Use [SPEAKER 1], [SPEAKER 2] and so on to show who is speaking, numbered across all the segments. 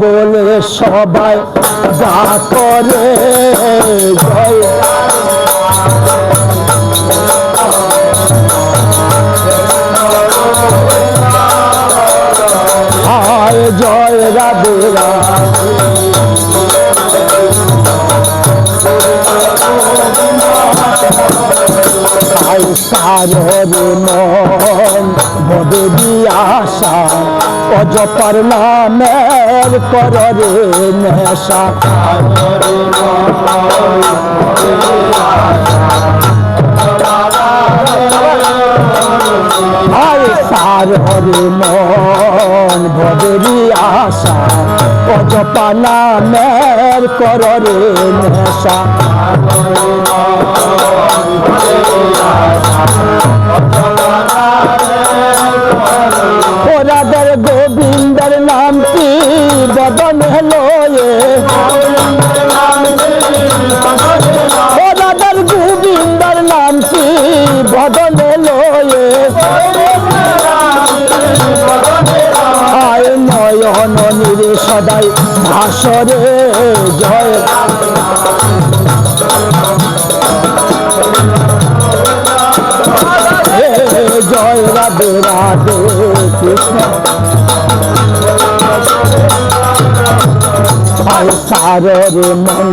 [SPEAKER 1] বলে সবাই যা করে জয়। জয় রাধে রাধে। আই সারর মন বদলি আশা অজপার নামের কররে নেশা। আই সারর মন বদলি আশা অজপা নামের কররে নেশা। ওরাদের গোবিন্দর নাম কি? বদন গোবিন্দর নাম কি? বদন হলো আয় নয়ন নিরে সদাই ভাসরে জয়। সারর মন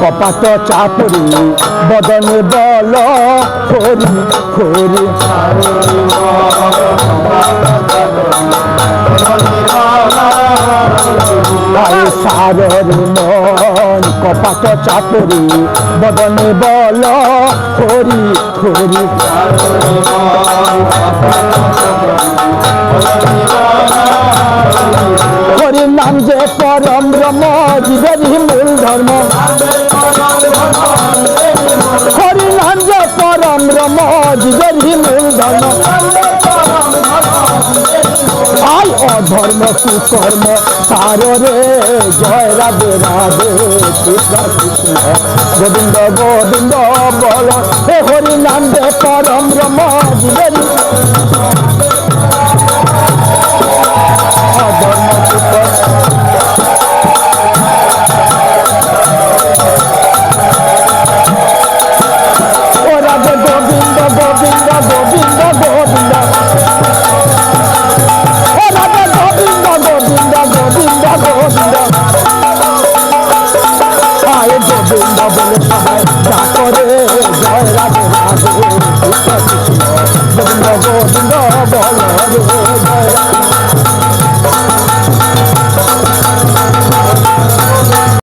[SPEAKER 1] কপাট চাপড়ি, বদনে বল হরি আয় সারর মন কপাট চাপড়ি, বদনে বল হরি হরি নাম যে পরম ব্রহ্ম জীবের মূল ধর্ম। হরি নাম যে পরম ব্রহ্ম জীবের মূল ধর্ম। আই অধর্ম কুকর্ম সাররে জয় রাধে রাধে, কৃষ্ণ কৃষ্ণ। গোবিন্দ গোবিন্দ বল, হে হরি নাম যে পরম ব্রহ্ম জীবের